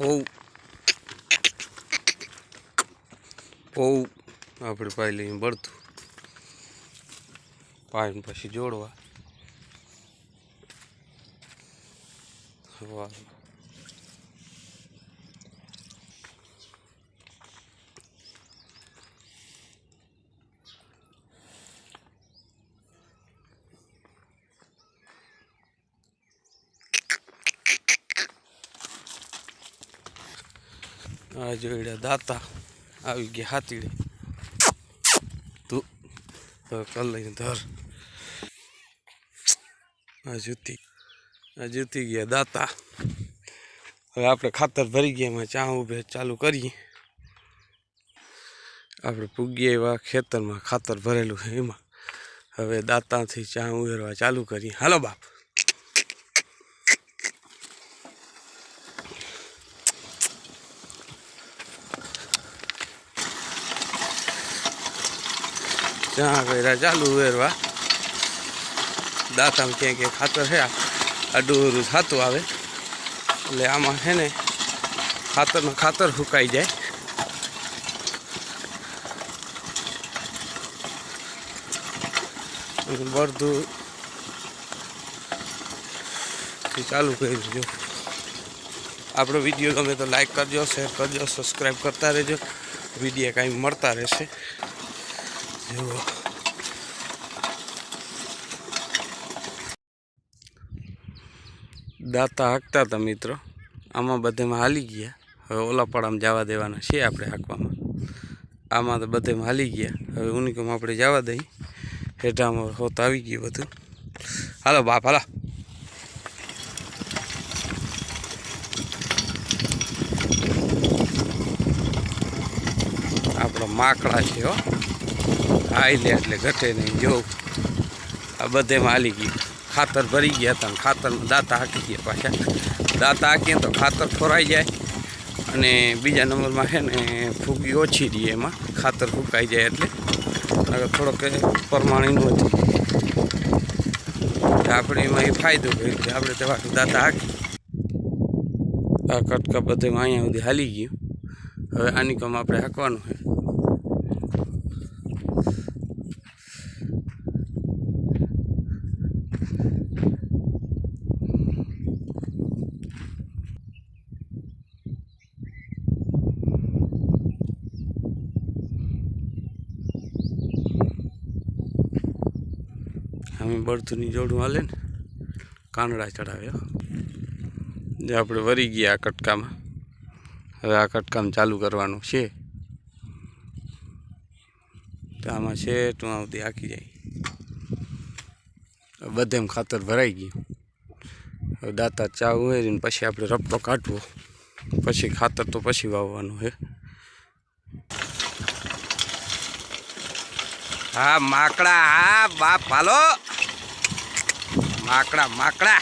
હોવ હોવ આપણે પાઈ લઈને બળતું. પાઈને પછી જોડવા. વાહ. આ જોડ્યા દાતા આવી ગયા હાથીડે. તું, તો કર લઈને ધર. આ જૂતી આ જૂતી ગયા દાતા. હવે આપણે ખાતર ભરી ગયા, એમાં ચા ઉભે ચાલુ કરીએ. આપણે પૂગીએ એવા ખેતરમાં ખાતર ભરેલું છે એમાં. હવે દાંતાથી ચા ઉમેરવા ચાલુ કરીએ. હાલો બાપ. ચા કર્યા ચાલુ વેરવા. દાંતામાં ક્યાંય ક્યાંય ખાતર છે અડું થતું આવે. એટલે આમાં છે ને ખાતરનું ખાતર સુકાઈ જાય. અને ચાલુ કરી દેજો આપણો વીડિયો ગમે તો લાઈક કરજો શેર કરજો સબસ્ક્રાઈબ કરતા રહેજો. વીડિયો કાંઈ મળતા રહેશે. જુઓ દાંતા હાંકતા હતા મિત્રો. આમાં બધેમાં હાલી ગયા. હવે ઓલા પડામાં જવા દેવાના છે આપણે હાંકવામાં. આમાં તો બધેમાં હાલી ગયા. હવે ઉનિકોમાં આપણે જવા દઈ. હેઠામાં હોત આવી ગયું બધું. હાલો બાપ, હાલો. આપણો માકડા છે હો. આઈ લે એટલે ઘટે નહીં. જોવું આ બધેમાં હાલી ગયું. ખાતર ભરી ગયા હતા ખાતરમાં દાંતા હાંકી ગયા પાછા. દાંતા હાંકીએ તો ખાતર ખોરાઈ જાય અને બીજા નંબરમાં છે ને ફૂગી ઓછી રહીએ એમાં. ખાતર ફૂંકાઈ જાય એટલે. થોડોક પરમાણીનું હતું આપણે એમાં એ ફાયદો કર્યો કે આપણે તે વાટું દાંતા હાકી. આ કટકા બધે અહીંયા સુધી હાલી ગયું. હવે આની કમ આપણે હાંકવાનું છે. બળથુની જોડું હાલે ને, કાનડા ચડાવ્યો જે આપણે વરી ગયા આ કટકામાં. હવે આ કટકામ ચાલુ કરવાનું છે. તો આમાં છે, તો આવતી આખી જાય. બધેમ ખાતર ભરાઈ ગયું. હવે દાંતા ચા ઉમેરીને પછી આપણે રપટો કાઢવો. પછી ખાતર તો પછી વાવવાનું છે. હા, માકડા, હા, બાપ, હાલો. માકડા માકડા.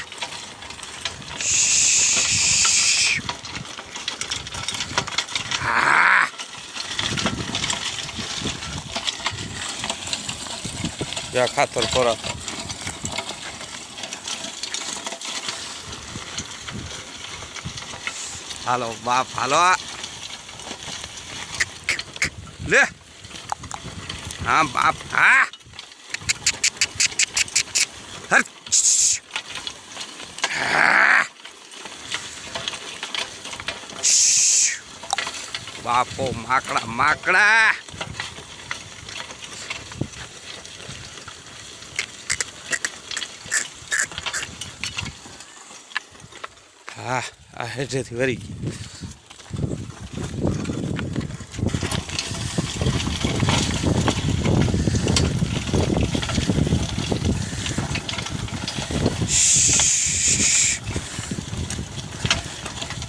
જા ખાતર ખોરાક. હાલો બાપ હાલો. લે. હા બાપ હા હર હા. બાપો માકડા માકડા. હા આ હેઠેથી વરી ગઈ.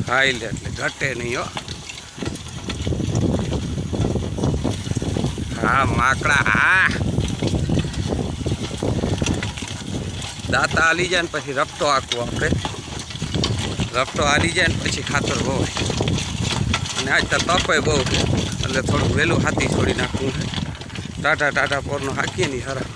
ખાઈ એટલે ઘટે નહીં હો. હા માકડા આ દાંતા હાલી જાય ને પછી રફતો આખું આપણે. રફતો હાલી જાય ને પછી ખાતર બહુ અને આજ તો તપે બહુ એટલે થોડું વહેલું હાથી છોડી નાખવું છે. ટાટા ટાટા પોરનો હાકીએ નહીં હરા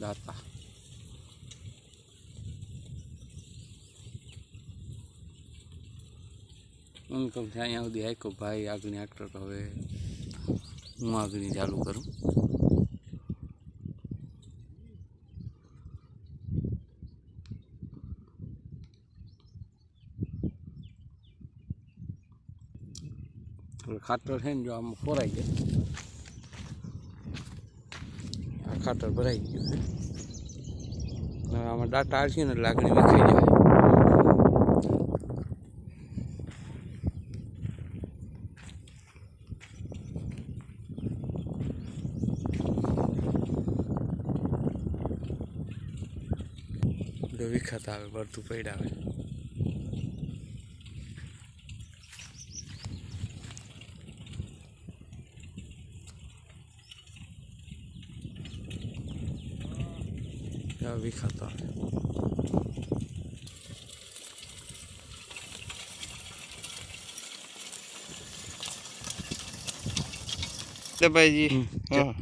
દાતા ઇન્કમ છે અહીંયા સુધી આખ્યો ભાઈ આગળ એક્ટર હવે હું આગળ ચાલુ કરું. ખાતર છે ને જો આમ ફોરાઈ જાય આ ખાતર ભરાઈ ગયું છે. આમાં ડાટા આવશે ને લાગણી વેચાઈ જાય બધું વિખત આવે બધું પડાવે વિખત આવે. ભાઈજી હમ, હા.